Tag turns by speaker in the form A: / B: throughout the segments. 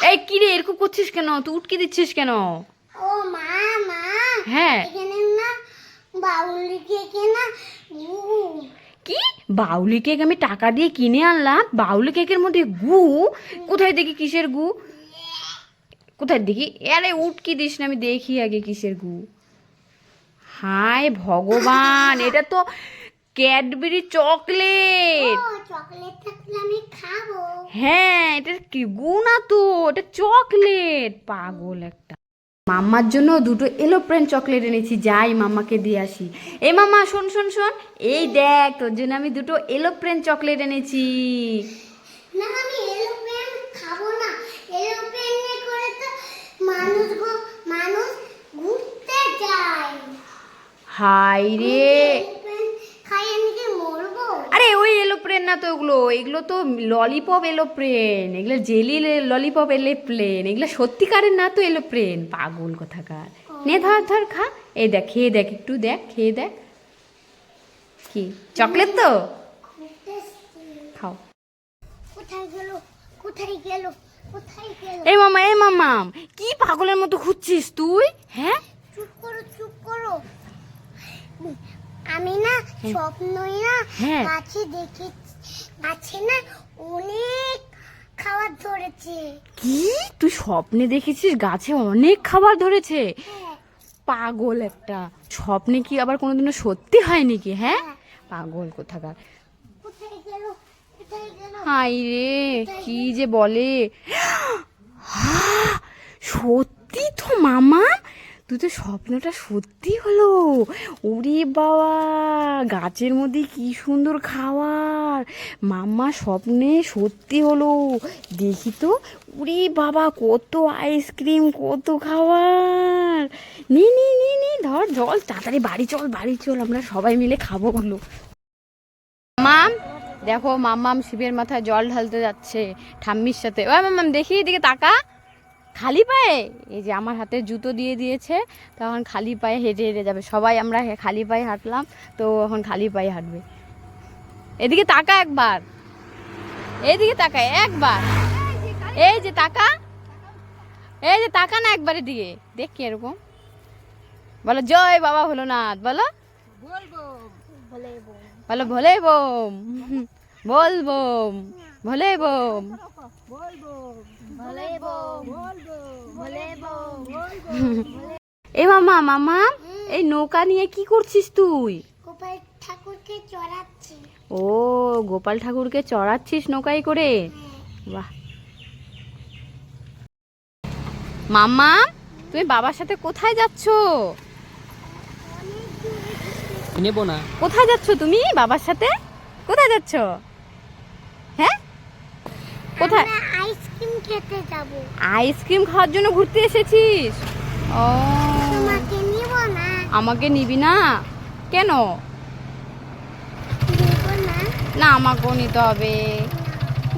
A: এই কি রে এরকম করছিস কেন? তুই উটকে দিচ্ছিস কেন?
B: ও মা মা
A: হ্যাঁ।
B: এখানে না বাউলি কেকে না
A: কি? বাউলি কেক আমি টাকা দিয়ে কিনে আনলাম বাউলি কেকের মধ্যে গু? কোথায় দেখি কিসের গু? কোথায় দেখি? আরে উটকি দিস না আমি দেখি আগে কিসের গু। হায় ভগবান এটা তো ক্যাডবেরি চকলেট।
B: চকলেট থাকলে আমি খাব।
A: হ্যাঁ এটা কি গু না তো? এটা চকলেট। পাগল একটা। মাম্মার জন্য দুটো এলোপ্রেন চকলেট এনেছি যাই মাম্মাকে দিয়ে আসি। এ মাম্মা শোন শোন শোন। এই দেখ তোর জন্য আমি দুটো এলোপ্রেন চকলেট এনেছি।
B: না আমি এরোপ্লেন খাব না। এরোপ্লেনে করে তো মানুষ মানুষ ঘুরতে যায়।
A: হাই রে
B: এরোপ্লেন খাই আমি কি মরবো
A: আরে এলোপ্রেন না তো ওগুলো এগুলো তো ললিপপ এলো প্লেন এগুলো জেলি ললিপপ এলোপ্লেন এগুলো সত্যিকারের না তো এলো প্লেন পাগল কোথাকার। নে ধর ধর খা। এই দেখ খেয়ে দেখ একটু দেখ খেয়ে দেখ। কি? চকলেট তো? খাও।
B: কোথায় গেল? কোথায় গেল?
A: এই মামা এই মামাম কি পাগলের মতো খুঁজছিস তুই? হ্যাঁ?
B: চুপ করো চুপ করো। আমি না স্বপ্নই না
A: হ্যাঁ।
B: গাছে দেখে না অনেক খাবার ধরেছে।
A: কি? তুই স্বপ্নে দেখেছিস গাছে অনেক খাবার ধরেছে?
B: হ্যাঁ।
A: পাগল একটা। স্বপ্নে কি আবার কোনোদিনও সত্যি হয় নাকি হ্যাঁ? পাগল কোথাকার। হাই রে কি যে বলে। সত্যি তো মামা? তো স্বপ্নটা সত্যি হলো। ওরে বাবা, গাছের মধ্যে কি সুন্দর খাওয়ার। মাম্মা স্বপ্নে সত্যি হলো। দেখি তো, ওরে বাবা, কত আইসক্রিম, কত খাওয়ার। নি নি নি নি, ধর, জল, তাড়াতাড়ি বাড়ি চল বাড়ি চল, আমরা সবাই মিলে খাব হলো মাম দেখো, মাম্মাম শিবের মাথায় জল ঢালতে যাচ্ছে, ঠাম্মির সাথে। ও মাম্মাম, দেখি, এদিকে তাকা। খালি পায়ে? এই যে আমার হাতে জুতো দিয়ে দিয়েছে তখন খালি পায়ে হেঁটে হেঁটে যাবে। সবাই আমরা খালি পায়ে হাঁটলাম তো এখন খালি পায়ে হাঁটবে। এদিকে তাকা একবার। এদিকে তাকা একবার। এই যে তাকা। এই যে তাকা না একবার এদিকে। দেখ কি এরকম। বলো জয় বাবা ভোলোনাথ বলো।
B: বলে বলো
A: ভোলে বোম। বল বোম। ভোলে বোম। এ মামা মামা এই নৌকা নিয়ে কি করছিস তুই?
B: গোপাল ঠাকুরকে চড়াচ্ছি।
A: ও গোপাল ঠাকুরকে চড়াচ্ছিস নৌকায় করে? বাহ। মামা তুমি বাবার সাথে কোথায় যাচ্ছ?
C: নেব না।
A: কোথায় যাচ্ছ তুমি বাবার সাথে? কোথায় যাচ্ছ? হ্যাঁ? কোথায়?
B: আইসক্রিম খেতে যাব।
A: আইসক্রিম খাওয়ার জন্য ঘুরতে এসেছিস? ও।
B: তোমাকে নিব না?
A: আমাকে নিবি না? কেন?
B: না।
A: না আমাকেও নিতে হবে।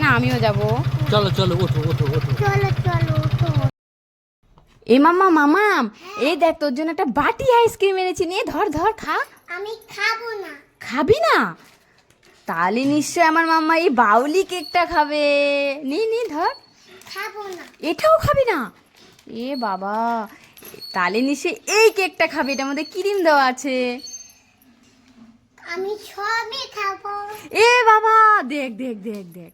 A: না আমিও যাব।
C: চলো চলো ওঠো ওঠো ওঠো।
B: চলো চলো উঠো
A: এ মামা মামাম এই দেখ তোর জন্য একটা বাটি আইসক্রিম এনেছি। নিয়ে ধর ধর খা।
B: আমি খাব না।
A: খাবি না? তাহলে নিশ্চয় আমার মাম্মা এই বাউলি কেকটা খাবে। নি নি ধর।
B: খাব না।
A: এটাও খাবি না? এ বাবা তাহলে নিশ্চয় এই কেকটা খাবে এটার মধ্যে ক্রিম দেওয়া আছে।
B: আমি সবই খাব।
A: এ বাবা দেখ দেখ দেখ দেখ।